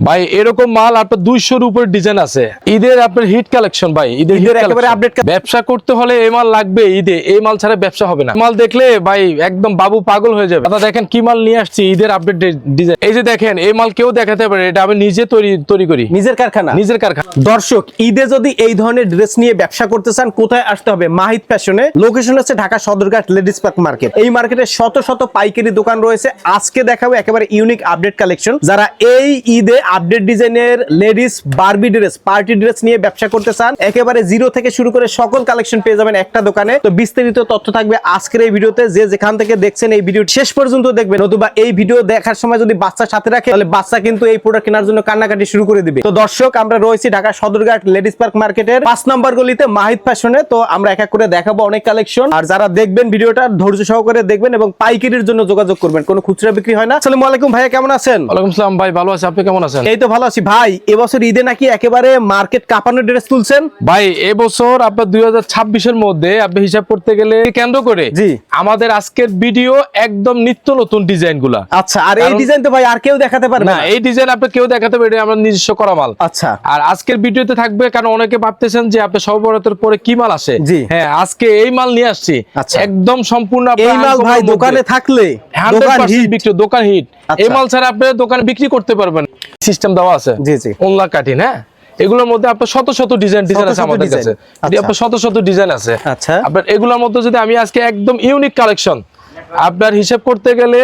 ভাই এরকম মাল আপনার দুইশোর উপরে ডিজাইন আছে। ঈদের আপনার হিট কালেকশন ভাই ঈদের একেবারে collection। ব্যবসা করতে হলে এই মাল লাগবে ঈদে এই মাল ছাড়া ব্যবসা হবে না। মাল দেখলে ভাই একদম বাবু পাগল হয়ে যাবে। দাদা দেখেন কি মাল নিয়ে আসছি ঈদের আপডেট ডিজাইন এই যে দেখেন এই মাল কেউ দেখাতে পারে এটা আমি নিজে তৈরি তৈরি করি। নিজের কারখানা? নিজের কারখানা। দর্শক ঈদে যদি এই ধরনের ড্রেস নিয়ে ব্যবসা করতে চান কোথায় আসতে হবে? মাহিদ ফ্যাশনে। লোকেশন হচ্ছে Dhaka Sadarghat ladies park market. এই মার্কেটে শত শত পাইকারি দোকান রয়েছে। আজকে দেখাবো একেবারে ইউনিক আপডেট কালেকশন যারা এই ঈদে আপডেট ডিজাইনের ladies barbie dress, party dress নিয়ে ব্যবসা করতে চান, একেবারে জিরো থেকে শুরু করে সকল কালেকশন পেয়ে যাবেন একটা দোকানে। তো বিস্তারিত তথ্য থাকবে আজকের এই ভিডিওতে, যে যেখান থেকে দেখছেন এই ভিডিও শেষ পর্যন্ত দেখবেন, নতুবা এই ভিডিও দেখার সময় যদি বাচ্চা সাথে রাখে, তাহলে বাচ্চা কিন্তু এই প্রোডাক্ট কেনার জন্য কান্নাকাটি শুরু করে দিবে। তো দর্শক, আমরা রয়েছি ঢাকা সদরঘাট লেডিস পার্ক মার্কেটের পাঁচ নম্বর গলিতে মাহিদ ফ্যাশনে। তো আমরা এক এক করে দেখাবো অনেক কালেকশন। আর যারা দেখবেন ভিডিওটা, ধৈর্য সহকারে দেখবেন এবং পাইকারির জন্য যোগাযোগ করবেন। কোনো খুচরা বিক্রি হয় না। আসসালামু আলাইকুম ভাইয়া, কেমন আছেন? ওয়ালাইকুম সালাম ভাই, ভালো আছে। আপনি কেমন আছেন? এই তো ভালো আছি। ভাই এবছর ঈদে নাকি একেবারে মার্কেট কাঁপানো ড্রেস তুলছেন? ভাই এবছর আপনার দুই ছাব্বিশের মধ্যে আপনি হিসাব করতে গেলে কেন্দ্র করে জি। আমাদের আজকের ভিডিও একদম নিত্য নতুন ডিজাইনগুলা আচ্ছা আর এই ডিজাইন তো ভাই আর কেউ দেখাতে পারবে না এই ডিজাইন আপনি কেউ দেখাতে পারে আমরা নিজস্ব করা মাল। আচ্ছা। আর আজকের ভিডিওতে থাকবে কারণ অনেকে ভাবতেছেন যে আপনি সর্বরাতের পরে কি মাল আসে। জি। হ্যাঁ আজকে এই মাল নিয়ে আসছি। আচ্ছা। একদম সম্পূর্ণ এই মাল ভাই দোকানে থাকলে দোকান হিট। বিক্রি দোকান হিট। আচ্ছা। এই মাল ছাড়া আপনি দোকানে বিক্রি করতে পারবেন সিস্টেম দেওয়া আছে জি, জি। ওনলা কাটিন হ্যাঁ এগুলোর মধ্যে আপনার শত শত ডিজাইন ডিজাইন আছে আমাদের কাছে আচ্ছা। আপনার শত শত ডিজাইন আছে আচ্ছা। আপনার এগুলোর মধ্যে যদি আমি আজকে একদম ইউনিক কালেকশন আপনার হিসেব করতে গেলে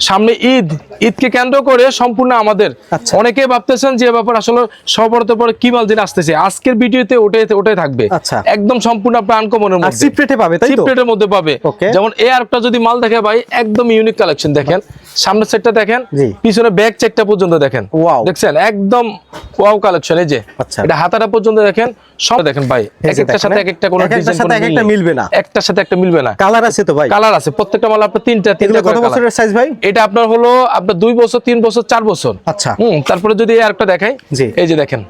সামনে ঈদ ঈদকে কেন্দ্র করে সম্পূর্ণ আমাদের। আচ্ছা। অনেকে ভাবতেছেন যে ব্যাপার আসলে সবরতে পরে কি মাল দিন আসতেছে। আজকের ভিডিওতে ওটাই ওটাই থাকবে। আচ্ছা। একদম সম্পূর্ণ আপনার আনকমনের আর মধ্যে। সিপ্রেটে পাবে তাই তো? চিপরেটের মধ্যে পাবে। যেমন এ আরেকটা যদি মাল দেখে ভাই একদম ইউনিক কালেকশন দেখেন। সামনের সেটটা দেখেন। পিছনে ব্যাক চেকটা পর্যন্ত দেখেন. দেখছেন? একদম ওয়াও কালেকশন এই যে। আচ্ছা। এটা হাতাটা পর্যন্ত দেখেন সব দেখেন ভাই একটার সাথে এক একটা কোনো ডিজাইন একটা মিলবে না। একটার সাথে একটা মিলবে না। কালার আছে তো ভাই। কালার আছে প্রত্যেকটা মাল আপনার তিনটা তিনটা কত বছরের সাইজ ভাই? এটা আপনার হলো আপনার দুই বছর তিন বছর চার বছর। আচ্ছা। হুম তারপরে যদি আরেকটা দেখাই। এই যে দেখেন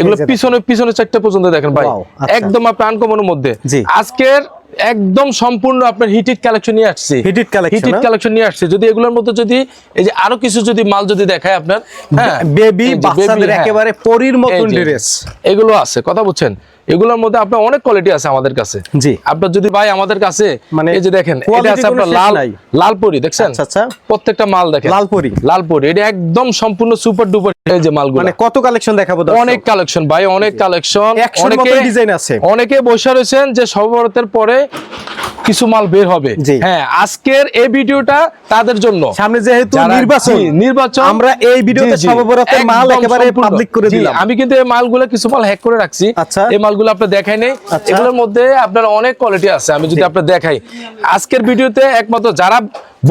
এগুলো পিছনে পিছনে চারটা পর্যন্ত দেখেন ভাই। আচ্ছা। একদম আপনার আনকমনের মধ্যে। আজকের একদম সম্পূর্ণ আপনার হিটেড কালেকশন নিয়ে আসছি Heated collection, হিটেড হ্যাঁ? কালেকশন নিয়ে আসছি যদি এগুলোর মধ্যে যদি এই যে আরও কিছু যদি মাল যদি দেখায় আপনার হ্যাঁ বেবি বাচ্চাদের হ্যাঁ। একেবারে পরীর মতন ড্রেস এগুলো আছে কথা বুঝছেন এগুলোর মধ্যে আপনার অনেক কোয়ালিটি আছে আমাদের কাছে জি। আপনার যদি ভাই আমাদের কাছে মানে এই যে দেখেন এটা আছে আপনার লাল নাই। লালপুরি দেখছেন আচ্ছা, আচ্ছা। প্রত্যেকটা মাল দেখেন লালপরি। লালপুরি এটা একদম সম্পূর্ণ সুপার ডুপার এই যে মালগুলো মানে কত কালেকশন দেখাবো? অনেক কালেকশন ভাই অনেক কালেকশন মতো ডিজাইন আছে অনেকে বসে রয়েছেন যে সবরতের পরে কিছু মাল বের হবে হ্যাঁ আজকের এই ভিডিওটা তাদের জন্য সামনে যেহেতু নির্বাচন নির্বাচন আমরা এই ভিডিওতে জি। মাল একেবারে পাবলিক করে দিলাম আমি কিন্তু এই মালগুলো কিছু মাল হ্যাক করে রাখছি আচ্ছা। এই মালগুলো আপনার দেখাই নেই আচ্ছা। এগুলোর মধ্যে আপনার অনেক কোয়ালিটি আছে আমি যদি আপনার দেখাই আজকের ভিডিওতে একমাত্র যারা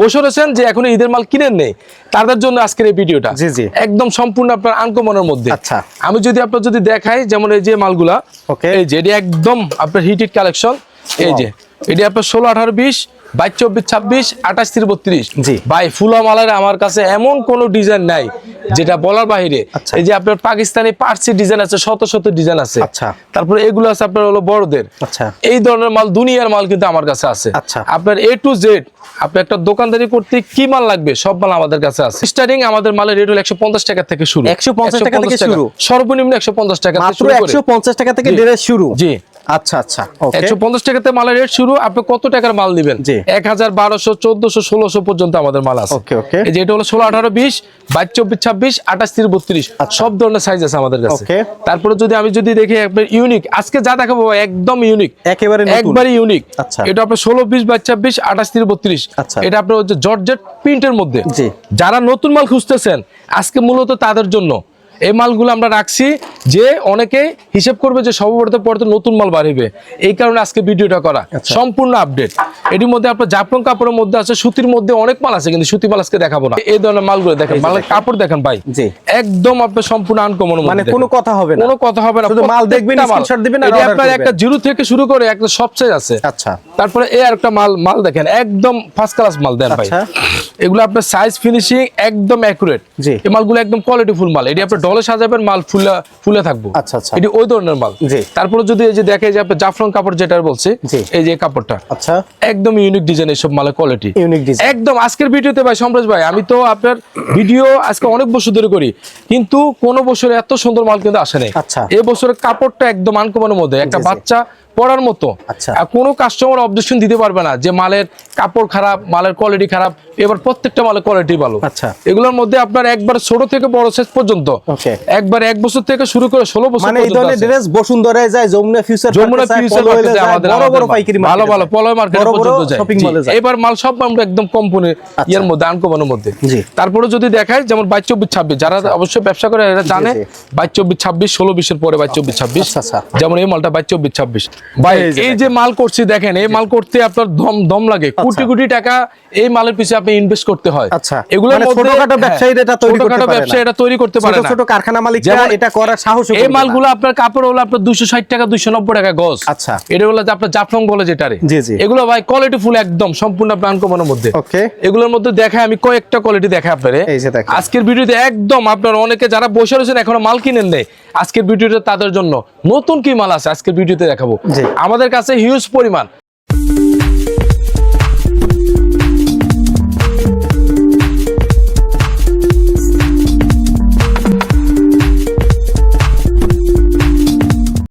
বসে রয়েছেন যে এখন ঈদের মাল কিনেন নেই তাদের জন্য আজকের এই ভিডিওটা জি, জি। একদম সম্পূর্ণ আপনার আনকমনের মধ্যে আচ্ছা। আমি যদি আপনার যদি দেখাই যেমন এই যে মালগুলা Okay. এই যে একদম আপনার হিটেড কালেকশন এই যে এটি আপনার ষোলো আঠারো বিশ বাইশ চব্বিশ ছাব্বিশ আঠাশ তির বত্রিশ জি। ভাই ফুলা মালের আমার কাছে এমন কোন ডিজাইন নাই যেটা বলার বাহিরে আচ্ছা। এই যে আপনার পাকিস্তানি পার্সি ডিজাইন আছে শত শত ডিজাইন আছে আচ্ছা। তারপরে এগুলো আছে আপনার হলো বড়দের আচ্ছা। এই ধরনের মাল দুনিয়ার মাল কিন্তু আমার কাছে আছে আচ্ছা। আপনার এ টু জেড আপনি একটা দোকানদারি করতে কি মাল লাগবে সব মাল আমাদের কাছে আছে স্টার্টিং আমাদের মালের রেট হলো একশো পঞ্চাশ টাকা থেকে শুরু 150 টাকা থেকে শুরু? সর্বনিম্ন একশো পঞ্চাশ টাকা থেকে শুরু করে। একশো পঞ্চাশ টাকা থেকে। শুরু জি আচ্ছা আচ্ছা। একশো পঞ্চাশ টাকাতে মালের রেট শুরু আপনি কত টাকার মাল দিবেন জি। এক হাজার বারোশো চোদ্দশো ষোলোশো পর্যন্ত আমাদের মাল আছে Okay, okay. এই যে এটা হলো ষোলো আঠারো বিশ বাইশ চব্বিশ ছাব্বিশ আঠাশ তিরিশ বত্রিশ আচ্ছা। সব ধরনের সাইজ আছে আমাদের কাছে. তারপরে যদি আমি যদি দেখি একবার ইউনিক আজকে যা দেখাবো একদম ইউনিক একেবারে নতুন। একবারে ইউনিক আচ্ছা। এটা আপনার ষোলো বিশ বাইশ ছাব্বিশ আঠাশ তিরিশ বত্রিশ আচ্ছা। এটা আপনার হচ্ছে জর্জেট প্রিন্টের মধ্যে। যারা নতুন মাল খুঁজতেছেন আজকে মূলত তাদের জন্য এই মালগুলো আমরা রাখছি যে অনেকে হিসেব করবে যে সর্বপ্রথম পরে নতুন মাল বাড়িবে। এই কারণে আজকে ভিডিওটা করা। আচ্ছা। সম্পূর্ণ আপডেট এটির মধ্যে আপনার জাপন কাপড়ের মধ্যে আছে সুতির মধ্যে অনেক মাল আছে কিন্তু সুতি মাল আজকে দেখাবো না। এই ধরনের মালগুলো দেখেন মালের কাপড় দেখেন ভাই। জি। একদম আপনার সম্পূর্ণ আনকমন মানে কোনো কথা হবে না। কোনো কথা হবে না। শুধু মাল দেখবেন, মাল। screenshot দিবেন আর আপনার একটা জিরো থেকে শুরু করে একটা সবচেয়ে আছে। আচ্ছা। তারপরে এই আরেকটা মাল মাল দেখেন একদম ফার্স্ট ক্লাস মাল দেন ভাই। আচ্ছা। এগুলো আপনার সাইজ ফিনিশিং একদম অ্যাকুরেট জি। এই মালগুলো একদম কোয়ালিটি ফুল মাল এটি আপনি ডলে সাজাবেন মাল ফুলে ফুলে থাকব আচ্ছা, আচ্ছা। এটি ওই ধরনের মাল জি। তারপরে যদি এই যে দেখে যে আপনি জাফরান কাপড় যেটা বলছে। এই যে কাপড়টা আচ্ছা একদম ইউনিক ডিজাইন এইসব মালের কোয়ালিটি ইউনিক ডিজাইন একদম আজকের ভিডিওতে ভাই সম্রাজ ভাই আমি তো আপনার ভিডিও আজকে অনেক বছর ধরে করি কিন্তু কোন বছরে এত সুন্দর মাল কিন্তু আসে নাই আচ্ছা। এই বছরের কাপড়টা একদম আনকমনের মধ্যে একটা। বাচ্চা পরার মতো আচ্ছা। আর কোনো কাস্টমার অবজেকশন দিতে পারবে না যে মালের কাপড় খারাপ মালের কোয়ালিটি খারাপ এবার প্রত্যেকটা মালের কোয়ালিটি ভালো আচ্ছা। এগুলোর মধ্যে আপনার একবার ছোট থেকে বড় সাইজ পর্যন্ত. একবার এক বছর থেকে শুরু করে ষোলো বছর মানে এই ধরনের ড্রেস বসুন্ধরায় যায় যমুনা ফিউচার যমুনা ফিউচার মার্কেটে আমাদের বড় বড়। পাইকারি ভালো ভালো পলয় মার্কেট পর্যন্ত যায় শপিং মলে যায় এবার মাল সব আমরা একদম কোম্পানি ইয়ের মধ্যে আনকমানের মধ্যে জি। তারপরে যদি দেখায় যেমন বাইশ চব্বিশ ছাব্বিশ যারা অবশ্যই ব্যবসা করে এরা জানে। বাইশ চব্বিশ ছাব্বিশ ষোলো বিশের পরে বাইশ চব্বিশ ছাব্বিশ আচ্ছা, আচ্ছা। যেমন এই মালটা বাইশ চব্বিশ ছাব্বিশ ভাই এই যে মাল করছি দেখেন এই মাল করতে আপনার দম দম লাগে। কোটি কোটি টাকা এই মালের পিছনে আপনি ইনভেস্ট করতে হয়। আচ্ছা। এগুলোর মানে ছোটখাটো হ্যাঁ, ব্যবসায়ীরা এটা তৈরি করতে পারে ব্যবসা এটা তৈরি করতে পারে ছোট কারখানা মালিকরা এটা করার সাহস এই মালগুলো আপনার কাপড় হলো আপনার দুশো ষাট টাকা দুশো নব্বই টাকা গজ। আচ্ছা। এটা হলো যে আপনার জাফলং বলে যেটারে। জি, জি। এগুলো ভাই কোয়ালিটি ফুল একদম সম্পূর্ণ আনকমনের মধ্যে। ওকে। এগুলোর মধ্যে দেখায় আমি কয়েকটা কোয়ালিটি দেখাই আপনারে। এই যে দেখেন। আজকের ভিডিওতে একদম আপনার অনেকে যারা বসে রয়েছেন এখনও মাল কিনেন নেই আজকের ভিডিওতে তাদের জন্য। নতুন কি মাল আছে? আজকের ভিডিওতে দেখাবো। জি। আমাদের কাছে হিউজ পরিমাণ